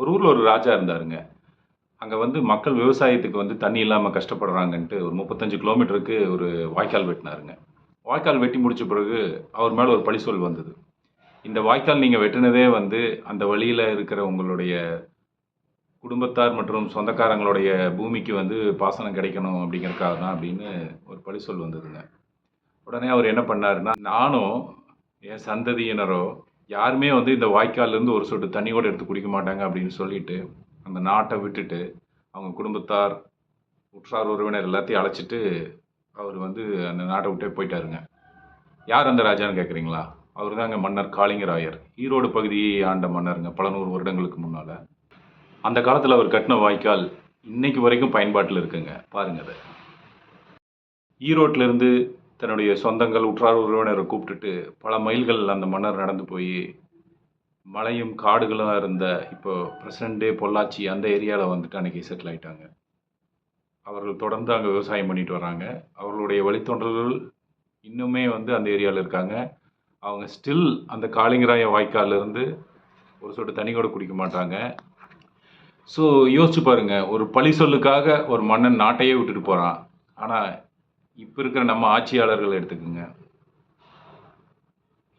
ஒரு ஊரில் ஒரு ராஜா இருந்தாருங்க. அங்கே வந்து மக்கள் விவசாயத்துக்கு வந்து தண்ணி இல்லாமல் கஷ்டப்படுறாங்கன்ட்டு ஒரு முப்பத்தஞ்சு கிலோமீட்டருக்கு ஒரு வாய்க்கால் வெட்டினாருங்க. வாய்க்கால் வெட்டி முடிச்ச பிறகு அவர் மேலே ஒரு பழிசொல் வந்தது. இந்த வாய்க்கால் நீங்கள் வெட்டினதே வந்து அந்த வழியில் இருக்கிற உங்களுடைய குடும்பத்தார் மற்றும் சொந்தக்காரங்களுடைய பூமிக்கு வந்து பாசனம் கிடைக்கணும் அப்படிங்கிறதுக்காக தான் அப்படின்னு ஒரு பழிசொல் வந்ததுங்க. உடனே அவர் என்ன பண்ணாருன்னா நானும் என் சந்ததியினரோ யாருமே வந்து இந்த வாய்க்கால்லேருந்து ஒரு சொட்டு தண்ணி கூட எடுத்து குடிக்க மாட்டாங்க அப்படின்னு சொல்லிட்டு அந்த நாட்டை விட்டுட்டு அவங்க குடும்பத்தார் உற்றார் உறவினர் எல்லாத்தையும் அழைச்சிட்டு அவர் வந்து அந்த நாட்டை விட்டே போயிட்டாருங்க. யார் அந்த ராஜான்னு கேட்குறீங்களா அவர் தாங்க மன்னர் காளிங்கராயர். ஈரோடு பகுதியை ஆண்ட மன்னருங்க பல நூறு வருடங்களுக்கு முன்னால். அந்த காலத்தில் அவர் கட்டின வாய்க்கால் இன்னைக்கு வரைக்கும் பயன்பாட்டில் இருக்குங்க. பாருங்க அதை. ஈரோட்டிலேருந்து தன்னுடைய சொந்தங்கள் உற்றார் உறவினரை கூப்பிட்டுட்டு பல மைல்கள் அந்த மன்னர் நடந்து போய் மலையும் காடுகளும் இருந்த இப்போ பிரசண்டே பொள்ளாச்சி அந்த ஏரியாவில் வந்துட்டு அன்றைக்கி செட்டில் ஆயிட்டாங்க. அவர்கள் தொடர்ந்து அங்கே விவசாயம் பண்ணிட்டு வராங்க. அவர்களுடைய வழித்தொண்டர்கள் இன்னுமே வந்து அந்த ஏரியாவில் இருக்காங்க. அவங்க ஸ்டில் அந்த காளிங்கராய வாய்க்கால்ல இருந்து ஒரு சொட்டு தண்ணி கூட குடிக்க மாட்டாங்க. ஸோ யோசிச்சு பாருங்கள் ஒரு பழி சொல்லுக்காக ஒரு மன்னன் நாட்டையே விட்டுட்டு போகிறான் ஆனால் இப்போ இருக்கிற நம்ம ஆட்சியாளர்கள் எடுத்துக்கோங்க.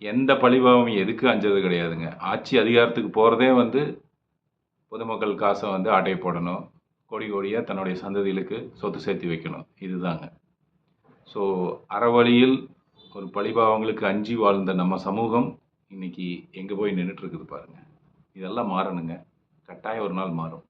எந்த பழிபாவம் எதுக்கு அஞ்சது கிடையாதுங்க. ஆட்சி அதிகாரத்துக்கு போகிறதே வந்து பொதுமக்கள் காசை வந்து ஆட்டை போடணும். கோடி கோடியாக தன்னுடைய சந்ததிகளுக்கு சொத்து சேர்த்து வைக்கணும். இதுதாங்க. ஸோ அறவழியில் ஒரு பழிபாவங்களுக்கு அஞ்சி வாழ்ந்த நம்ம சமூகம் இன்னைக்கு எங்கே போய் நின்றுட்டு இருக்குது பாருங்க. இதெல்லாம் மாறணுங்க. கட்டாயம் ஒரு நாள் மாறும்.